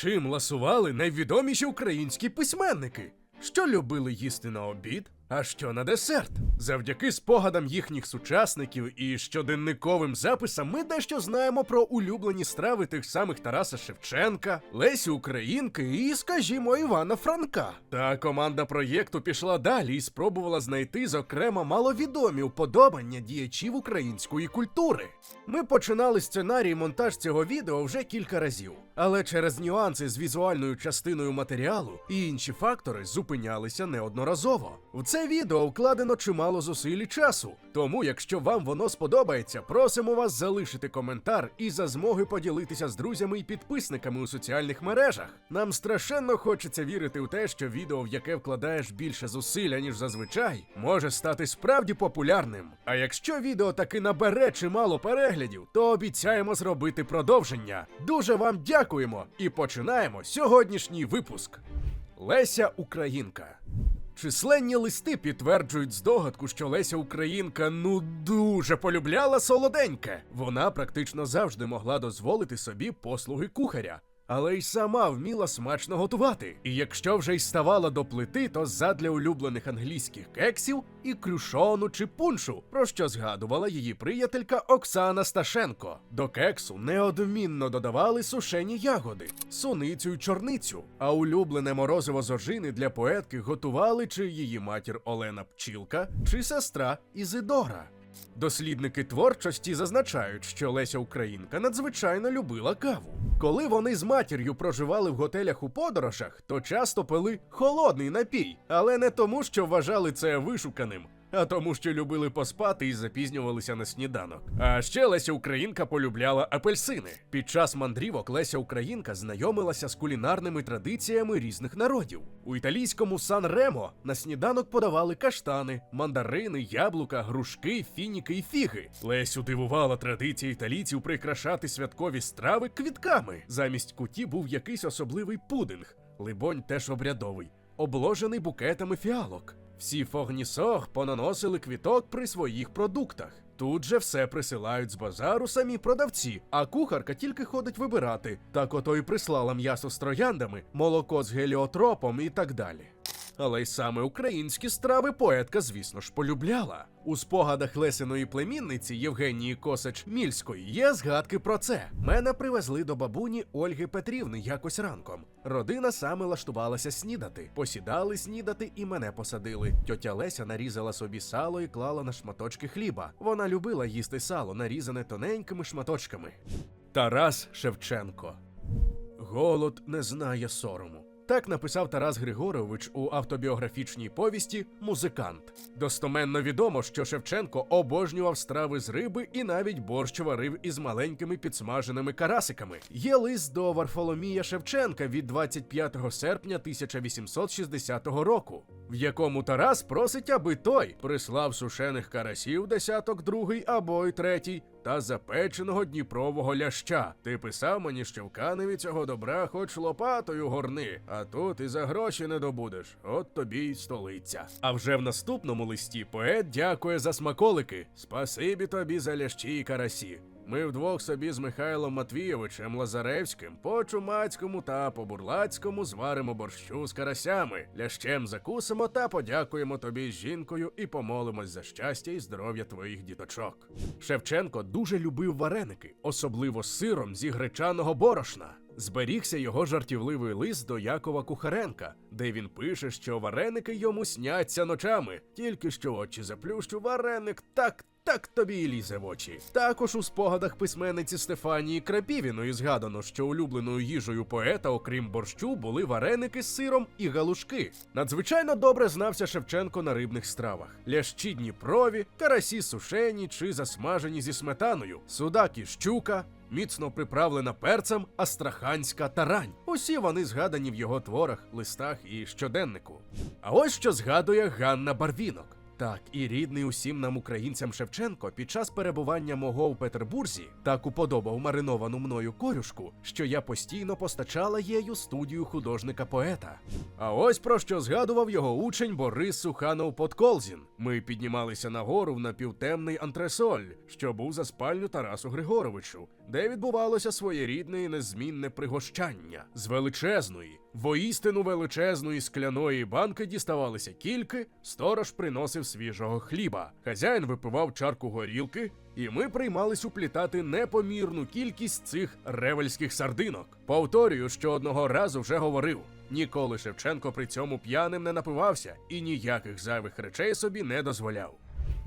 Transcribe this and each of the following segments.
Чим ласували найвідоміші українські письменники? Що любили їсти на обід, а що на десерт? Завдяки спогадам їхніх сучасників і щоденниковим записам ми дещо знаємо про улюблені страви тих самих Тараса Шевченка, Лесі Українки і, скажімо, Івана Франка. Та команда проєкту пішла далі і спробувала знайти, зокрема, маловідомі уподобання діячів української культури. Ми починали сценарій і монтаж цього відео вже кілька разів, але через нюанси з візуальною частиною матеріалу і інші фактори зупинялися неодноразово. В це відео вкладено чимало зусиль і часу. Тому, якщо вам воно сподобається, просимо вас залишити коментар і за змоги поділитися з друзями і підписниками у соціальних мережах. Нам страшенно хочеться вірити у те, що відео, в яке вкладаєш більше зусилля, ніж зазвичай, може стати справді популярним. А якщо відео таки набере чимало переглядів, то обіцяємо зробити продовження. Дуже вам дякуємо і починаємо сьогоднішній випуск. Леся Українка. Численні листи підтверджують здогадку, що Леся Українка ну дуже полюбляла солоденьке. Вона практично завжди могла дозволити собі послуги кухаря. Але й сама вміла смачно готувати. І якщо вже й ставала до плити, то задля улюблених англійських кексів і крюшону чи пуншу, про що згадувала її приятелька Оксана Сташенко. До кексу неодмінно додавали сушені ягоди, суницю й чорницю. А улюблене морозиво з ожини для поетки готували чи її матір Олена Пчілка, чи сестра Ізидора. Дослідники творчості зазначають, що Леся Українка надзвичайно любила каву. Коли вони з матір'ю проживали в готелях у подорожах, то часто пили холодний напій, але не тому, що вважали це вишуканим. А тому, що любили поспати і запізнювалися на сніданок. А ще Леся Українка полюбляла апельсини. Під час мандрівок Леся Українка знайомилася з кулінарними традиціями різних народів. У італійському Сан Ремо на сніданок подавали каштани, мандарини, яблука, грушки, фініки і фіги. Лесю дивувала традиція італійців прикрашати святкові страви квітками. Замість куті був якийсь особливий пудинг, либонь теж обрядовий, обложений букетами фіалок. Всі фогнісох понаносили квіток при своїх продуктах. Тут же все присилають з базару самі продавці, а кухарка тільки ходить вибирати. Так ото й прислала м'ясо з трояндами, молоко з геліотропом і так далі. Але й саме українські страви поетка, звісно ж, полюбляла. У спогадах Лесиної племінниці Євгенії Косач Мільської є згадки про це. Мене привезли до бабуні Ольги Петрівни якось ранком. Родина саме лаштувалася снідати. Посідали снідати і мене посадили. Тьотя Леся нарізала собі сало і клала на шматочки хліба. Вона любила їсти сало, нарізане тоненькими шматочками. Тарас Шевченко. Голод не знає сорому. Так написав Тарас Григорович у автобіографічній повісті Музикант. Достоменно відомо, що Шевченко обожнював страви з риби і навіть борщ варив із маленькими підсмаженими карасиками. Є лист до Варфоломія Шевченка від 25 серпня 1860 року, в якому Тарас просить, аби той прислав сушених карасів десяток другий або й третій, та запеченого дніпрового ляща. Ти писав мені, що в каневі цього добра хоч лопатою горни, а тут і за гроші не добудеш. От тобі й столиця. А вже в наступному листі поет дякує за смаколики. Спасибі тобі за лящі і карасі. Ми вдвох собі з Михайлом Матвійовичем Лазаревським по чумацькому та по бурлацькому зваримо борщу з карасями, лящем закусимо та подякуємо тобі з жінкою і помолимось за щастя і здоров'я твоїх діточок. Шевченко дуже любив вареники, особливо з сиром зі гречаного борошна. Зберігся його жартівливий лист до Якова Кухаренка, де він пише, що вареники йому сняться ночами, тільки що очі заплющу, вареник так. Так тобі і лізе в очі. Також у спогадах письменниці Стефанії Крапівіної згадано, що улюбленою їжею поета, окрім борщу, були вареники з сиром і галушки. Надзвичайно добре знався Шевченко на рибних стравах: лящі Дніпрові, карасі сушені чи засмажені зі сметаною, судак і щука, міцно приправлена перцем астраханська тарань. Усі вони згадані в його творах, листах і щоденнику. А ось що згадує Ганна Барвінок. Так, і рідний усім нам українцям Шевченко під час перебування мого у Петербурзі так уподобав мариновану мною корюшку, що я постійно постачала єю студію художника-поета. А ось про що згадував його учень Борис Суханов Подколзін. Ми піднімалися нагору в напівтемний антресоль, що був за спальню Тарасу Григоровичу, де відбувалося своєрідне і незмінне пригощання. З величезної, воістину величезної скляної банки діставалися кільки, сторож приносив свіжого хліба. Хазяїн випивав чарку горілки, і ми приймались уплітати непомірну кількість цих ревельських сардинок. Повторюю, що одного разу вже говорив. Ніколи Шевченко при цьому п'яним не напивався і ніяких зайвих речей собі не дозволяв.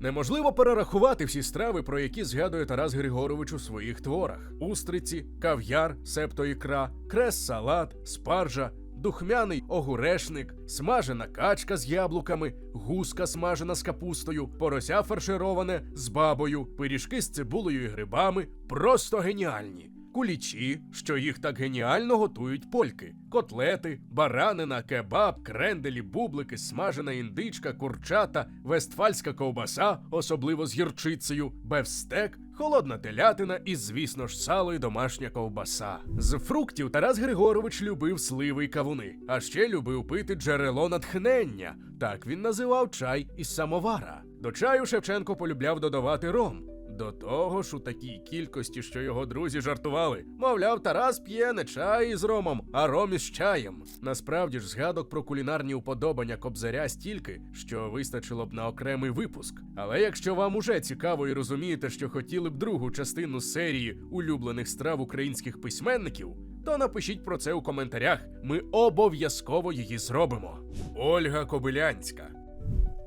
Неможливо перерахувати всі страви, про які згадує Тарас Григорович у своїх творах: устриці, кав'яр, септо ікра, крес-салат, спаржа, духмяний огурешник, смажена качка з яблуками, гуска смажена з капустою, порося фаршироване з бабою, пиріжки з цибулею і грибами. Просто геніальні. Кулічі, що їх так геніально готують польки, котлети, баранина, кебаб, кренделі, бублики, смажена індичка, курчата, вестфальська ковбаса, особливо з гірчицею, бевстек, холодна телятина і, звісно ж, сало і домашня ковбаса. З фруктів Тарас Григорович любив сливи й кавуни, а ще любив пити джерело натхнення. Так він називав чай із самовара. До чаю Шевченко полюбляв додавати ром. До того ж у такій кількості, що його друзі жартували. Мовляв, Тарас п'є не чай із ромом, а ром із чаєм. Насправді ж, згадок про кулінарні уподобання кобзаря стільки, що вистачило б на окремий випуск. Але якщо вам уже цікаво і розумієте, що хотіли б другу частину серії улюблених страв українських письменників, то напишіть про це у коментарях. Ми обов'язково її зробимо. Ольга Кобилянська.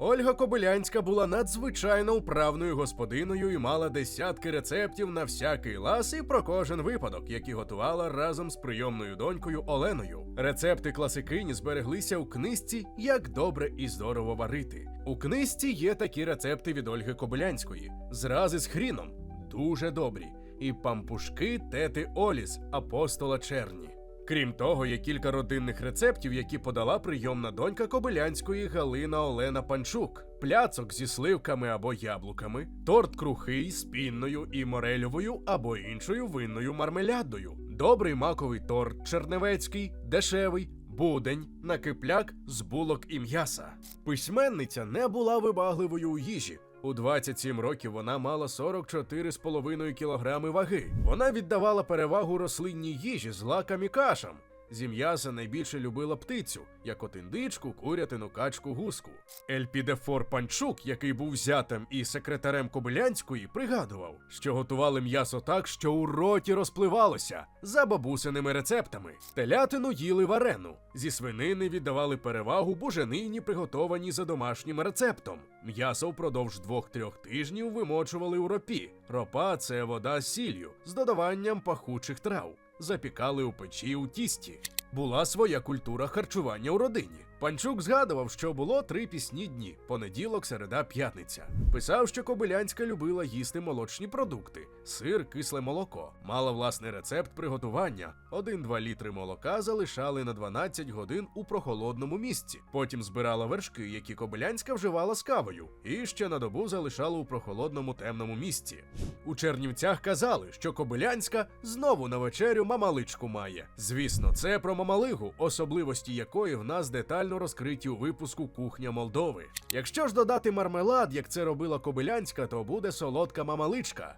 Ольга Кобилянська була надзвичайно управною господиною і мала десятки рецептів на всякий лас і про кожен випадок, які готувала разом з прийомною донькою Оленою. Рецепти класикині збереглися у книжці Як добре і здорово варити. У книжці є такі рецепти від Ольги Кобилянської: зрази з хріном дуже добрі, і пампушки тети Оліс апостола Черні. Крім того, є кілька родинних рецептів, які подала прийомна донька Кобилянської Галина Олена Панчук: пляцок зі сливками або яблуками, торт крухий з пінною і морельовою або іншою винною мармелядою, добрий маковий торт черневецький, дешевий. Будень на кипляк з булок і м'яса. Письменниця не була вибагливою у їжі. У 27 років вона мала 44,5 кілограми ваги. Вона віддавала перевагу рослинній їжі з лакам і кашам. Зі м'яса найбільше любила птицю, як от індичку, курятину, качку, гуску. Ельпідефор Панчук, який був зятем і секретарем Кобилянської, пригадував, що готували м'ясо так, що у роті розпливалося за бабусиними рецептами. Телятину їли варену. Зі свинини віддавали перевагу буженині, приготованій за домашнім рецептом. М'ясо впродовж двох-трьох тижнів вимочували у ропі. Ропа це вода з сіллю з додаванням пахучих трав запікали у печі у тісті. Була своя культура харчування у родині. Панчук згадував, що було три пісні дні: понеділок, середа, п'ятниця. Писав, що Кобилянська любила їсти молочні продукти, сир, кисле молоко. Мала власний рецепт приготування: 1-2 літри молока залишали на 12 годин у прохолодному місці. Потім збирала вершки, які Кобилянська вживала з кавою, і ще на добу залишала у прохолодному темному місці. У Чернівцях казали, що Кобилянська знову на вечерю мамаличку має. Звісно, це про мамалигу, особливості якої в нас детально розкриті у випуску Кухня Молдови. Якщо ж додати мармелад, як це робила Кобилянська, то буде солодка мамаличка.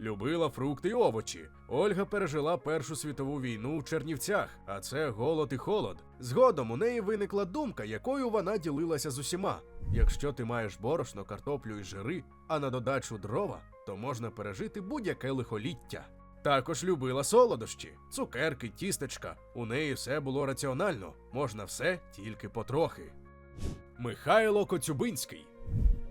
Любила фрукти й овочі. Ольга пережила Першу світову війну в Чернівцях, а це голод і холод. Згодом у неї виникла думка, якою вона ділилася з усіма. Якщо ти маєш борошно, картоплю і жири, а на додачу дрова, то можна пережити будь-яке лихоліття. Також любила солодощі, цукерки, тістечка. У неї все було раціонально, можна все тільки потрохи. Михайло Коцюбинський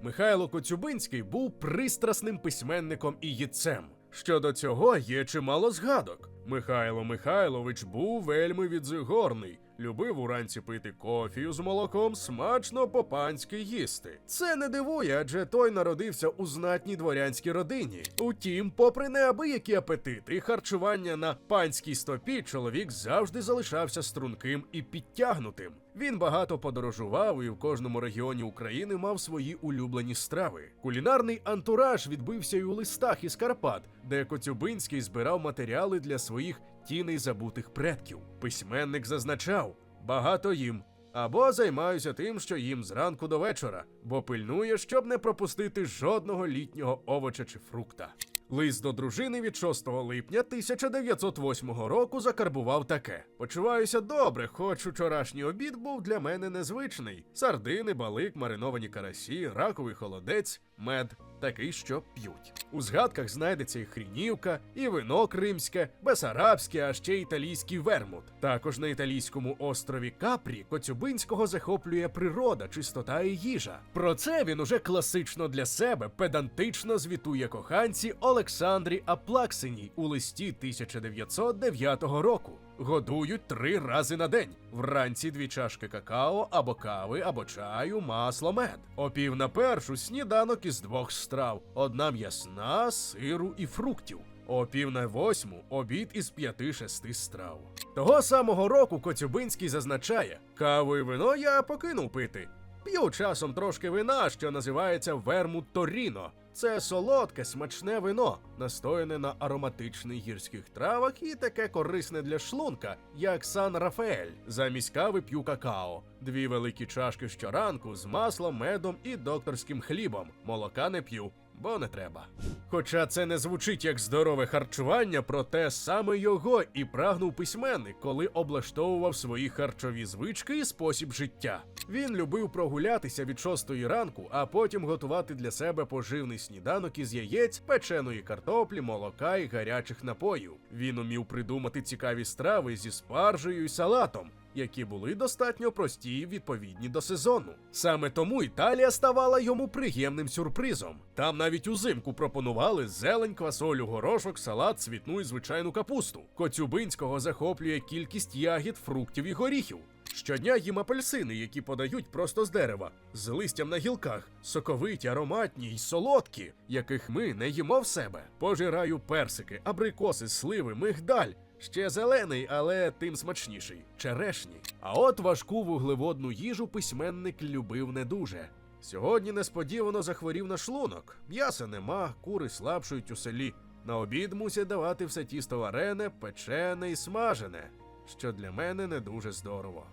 Михайло Коцюбинський був пристрасним письменником і їдцем. Щодо цього є чимало згадок. Михайло Михайлович був вельми відзигорний, Любив уранці пити кофію з молоком, смачно по-панськи їсти. Це не дивує, адже той народився у знатній дворянській родині. Утім, попри неабиякі апетити харчування на панській стопі, чоловік завжди залишався струнким і підтягнутим. Він багато подорожував і в кожному регіоні України мав свої улюблені страви. Кулінарний антураж відбився й у листах із Карпат, де Коцюбинський збирав матеріали для своїх тіней забутих предків. Письменник зазначав: багато їм. Або займаюся тим, що їм зранку до вечора, бо пильнує, щоб не пропустити жодного літнього овоча чи фрукта. Лист до дружини від 6 липня 1908 року закарбував таке: Почуваюся добре, хоч учорашній обід був для мене незвичний: сардини, балик, мариновані карасі, раковий холодець, мед, такий, що п'ють. У згадках знайдеться і хрінівка, і вино кримське, бесарабське, а ще італійський вермут. Також на італійському острові Капрі Коцюбинського захоплює природа, чистота і їжа. Про це він уже класично для себе педантично звітує коханці Олександрі Аплаксиній у листі 1909 року. Годують три рази на день. Вранці дві чашки какао або кави, або чаю, масло, мед. О пів на першу сніданок із двох страв: одна м'ясна, сиру і фруктів. О пів на восьму обід із п'яти-шести страв. Того самого року Коцюбинський зазначає: каву і вино я покинув пити. П'ю часом трошки вина, що називається вермут Торіно. Це солодке, смачне вино, настояне на ароматичних гірських травах і таке корисне для шлунка, як Сан Рафаель. Замість кави п'ю какао, дві великі чашки щоранку з маслом, медом і докторським хлібом. Молока не п'ю, бо не треба. Хоча це не звучить як здорове харчування, проте саме його і прагнув письменник, коли облаштовував свої харчові звички і спосіб життя. Він любив прогулятися від шостої ранку, а потім готувати для себе поживний сніданок із яєць, печеної картоплі, молока і гарячих напоїв. Він умів придумати цікаві страви зі спаржею і салатом. Які були достатньо прості і відповідні до сезону. Саме тому Італія ставала йому приємним сюрпризом. Там навіть узимку пропонували зелень, квасолю, горошок, салат, цвітну і звичайну капусту. Коцюбинського захоплює кількість ягід, фруктів і горіхів. Щодня їм апельсини, які подають просто з дерева, з листям на гілках, соковиті, ароматні й солодкі, яких ми не їмо в себе. Пожираю персики, абрикоси, сливи, мигдаль. Ще зелений, але тим смачніший черешні. А от важку вуглеводну їжу письменник любив не дуже. Сьогодні несподівано захворів на шлунок. М'яса нема, кури слабшують у селі. На обід мусять давати все тісто варене, печене і смажене, що для мене не дуже здорово.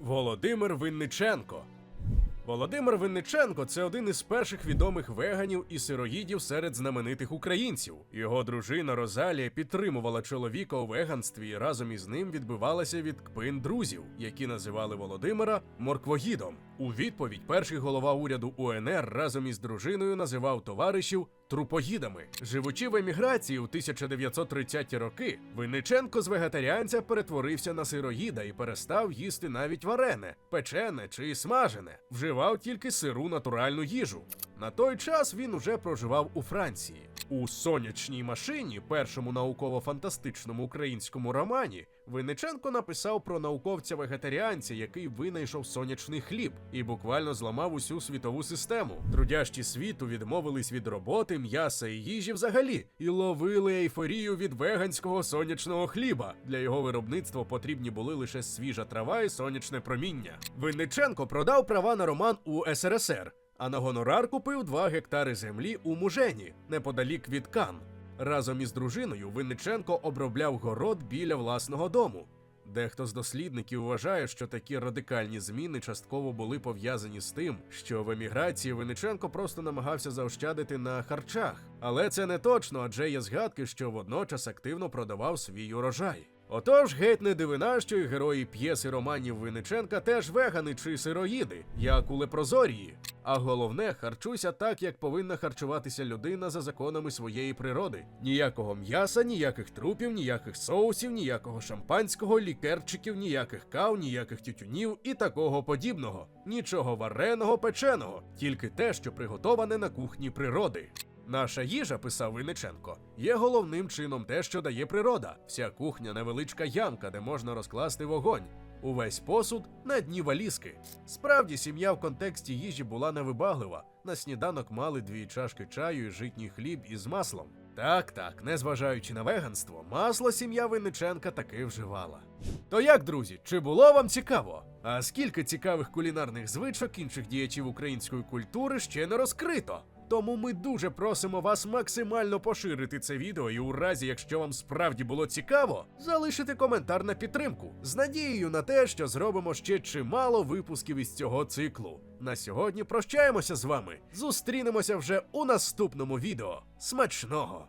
Володимир Винниченко. Володимир Винниченко це один із перших відомих веганів і сироїдів серед знаменитих українців. Його дружина Розалія підтримувала чоловіка у веганстві і разом із ним відбивалася від кпин друзів, які називали Володимира морквогідом. У відповідь перший голова уряду УНР разом із дружиною називав товаришів трупоїдами. Живучи в еміграції у 1930-ті роки, Винниченко з вегетаріанця перетворився на сироїда і перестав їсти навіть варене, печене чи смажене. Вживав тільки сиру натуральну їжу. На той час він уже проживав у Франції. У сонячній машині, першому науково-фантастичному українському романі, Винниченко написав про науковця-вегетаріанця, який винайшов сонячний хліб і буквально зламав усю світову систему. Трудящі світу відмовились від роботи, м'яса і їжі взагалі і ловили ейфорію від веганського сонячного хліба. Для його виробництва потрібні були лише свіжа трава і сонячне проміння. Винниченко продав права на роман у СРСР. А на гонорар купив 2 гектари землі у Мужені, неподалік від Кан. Разом із дружиною Винниченко обробляв город біля власного дому. Дехто з дослідників вважає, що такі радикальні зміни частково були пов'язані з тим, що в еміграції Винниченко просто намагався заощадити на харчах. Але це не точно, адже є згадки, що водночас активно продавав свій урожай. Отож, геть не дивина, що й герої п'єси романів Винниченка теж вегани чи сироїди, як у Лепрозорії. А головне, харчуйся так, як повинна харчуватися людина за законами своєї природи. Ніякого м'яса, ніяких трупів, ніяких соусів, ніякого шампанського, лікерчиків, ніяких кав, ніяких тютюнів і такого подібного. Нічого вареного, печеного, тільки те, що приготоване на кухні природи. Наша їжа, писав Винниченко, є головним чином те, що дає природа. Вся кухня невеличка ямка, де можна розкласти вогонь. Увесь посуд на дні валізки. Справді, сім'я в контексті їжі була невибаглива. На сніданок мали дві чашки чаю і житній хліб із маслом. Так, так, незважаючи на веганство, масло сім'я Винниченка таки вживала. То як, друзі, чи було вам цікаво? А скільки цікавих кулінарних звичок інших діячів української культури ще не розкрито? Тому ми дуже просимо вас максимально поширити це відео і у разі, якщо вам справді було цікаво, залишити коментар на підтримку з надією на те, що зробимо ще чимало випусків із цього циклу. На сьогодні прощаємося з вами. Зустрінемося вже у наступному відео. Смачного!